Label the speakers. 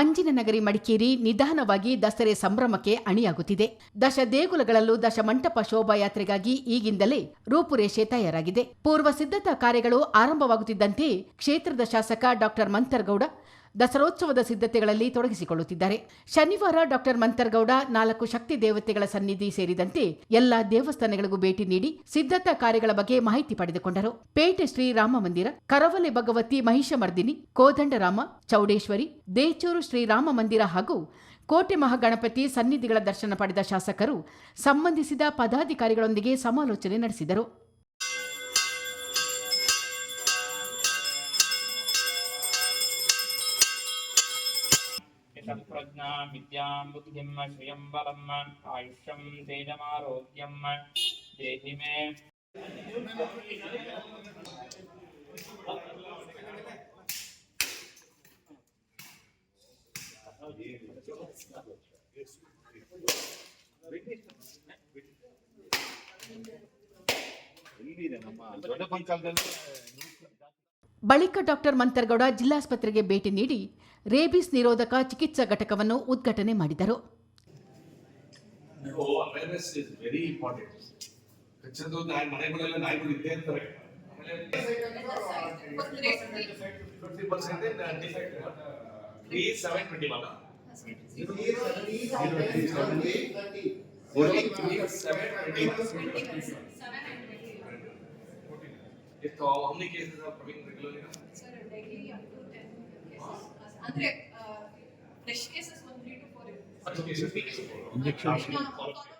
Speaker 1: ಮಂಜಿನ ನಗರಿ ಮಡಿಕೇರಿ ನಿಧಾನವಾಗಿ ದಸರೆ ಸಂಭ್ರಮಕ್ಕೆ ಅಣಿಯಾಗುತ್ತಿದೆ. ದಶ ದೇಗುಲಗಳಲ್ಲೂ ದಶಮಂಟಪ ಶೋಭಾಯಾತ್ರೆಗಾಗಿ ಈಗಿಂದಲೇ ರೂಪುರೇಷೆ ತಯಾರಾಗಿದೆ. ಪೂರ್ವ ಸಿದ್ಧತಾ ಕಾರ್ಯಗಳು ಆರಂಭವಾಗುತ್ತಿದ್ದಂತೆ ಕ್ಷೇತ್ರದ ಶಾಸಕ ಡಾಕ್ಟರ್ ಮಂತರ್ಗೌಡ ದಸರೋತ್ಸವದ ಸಿದ್ಧತೆಗಳಲ್ಲಿ ತೊಡಗಿಸಿಕೊಳ್ಳುತ್ತಿದ್ದಾರೆ. ಶನಿವಾರ ಡಾಕ್ಟರ್ ಮಂತರ್ಗೌಡ ನಾಲ್ಕು ಶಕ್ತಿ ದೇವತೆಗಳ ಸನ್ನಿಧಿ ಸೇರಿದಂತೆ ಎಲ್ಲ ದೇವಸ್ಥಾನಗಳಿಗೂ ಭೇಟಿ ನೀಡಿ ಸಿದ್ಧತಾ ಕಾರ್ಯಗಳ ಬಗ್ಗೆ ಮಾಹಿತಿ ಪಡೆದುಕೊಂಡರು. ಪೇಟೆ ಶ್ರೀ ರಾಮ ಮಂದಿರ, ಕರವಲೆ ಭಗವತಿ ಮಹಿಷಮರ್ದಿನಿ ಕೋದಂಡರಾಮ ಚೌಡೇಶ್ವರಿ, ದೇಚೂರು ಶ್ರೀರಾಮ ಮಂದಿರ ಹಾಗೂ ಕೋಟೆ ಮಹಾಗಣಪತಿ ಸನ್ನಿಧಿಗಳ ದರ್ಶನ ಪಡೆದ ಶಾಸಕರು ಸಂಬಂಧಿಸಿದ ಪದಾಧಿಕಾರಿಗಳೊಂದಿಗೆ ಸಮಾಲೋಚನೆ ನಡೆಸಿದರು.
Speaker 2: சத்பிரஜாம் வித்யாம் புத்திம் ஸ்ரீயம் பலம் ஆயுஷம் தேஜமாரோக்கியம் ஜெயி
Speaker 3: மே ನಮ್ಮ ದೊಡ್ಡ
Speaker 1: ಬಳಿಕ ಡಾಕ್ಟರ್ ಮಂತರ್ಗೌಡ ಜಿಲ್ಲಾಸ್ಪತ್ರೆಗೆ ಭೇಟಿ ನೀಡಿ ರೇಬಿಸ್ ನಿರೋಧಕ ಚಿಕಿತ್ಸಾ ಘಟಕವನ್ನು ಉದ್ಘಾಟನೆ ಮಾಡಿದರು.
Speaker 4: Oh awareness is very important ಹೆಚ್ಚಂದು ನಾಯಿ ಮನೆಗಳೆಲ್ಲ ನಾಯಿಗಳು ಇದ್ದೇ ಇರ್ತಾರೆ fifty percent three seven twenty one ಎಷ್ಟು how many cases are coming regularly now?
Speaker 5: Sir, daily up to ten cases. ಅಂದ್ರೆ ಫ್ರೆಶ್ ಕೇಸಸ್ ಒಂದು three to four
Speaker 4: Two cases.
Speaker 3: Injection
Speaker 5: ಇರುತ್ತೆ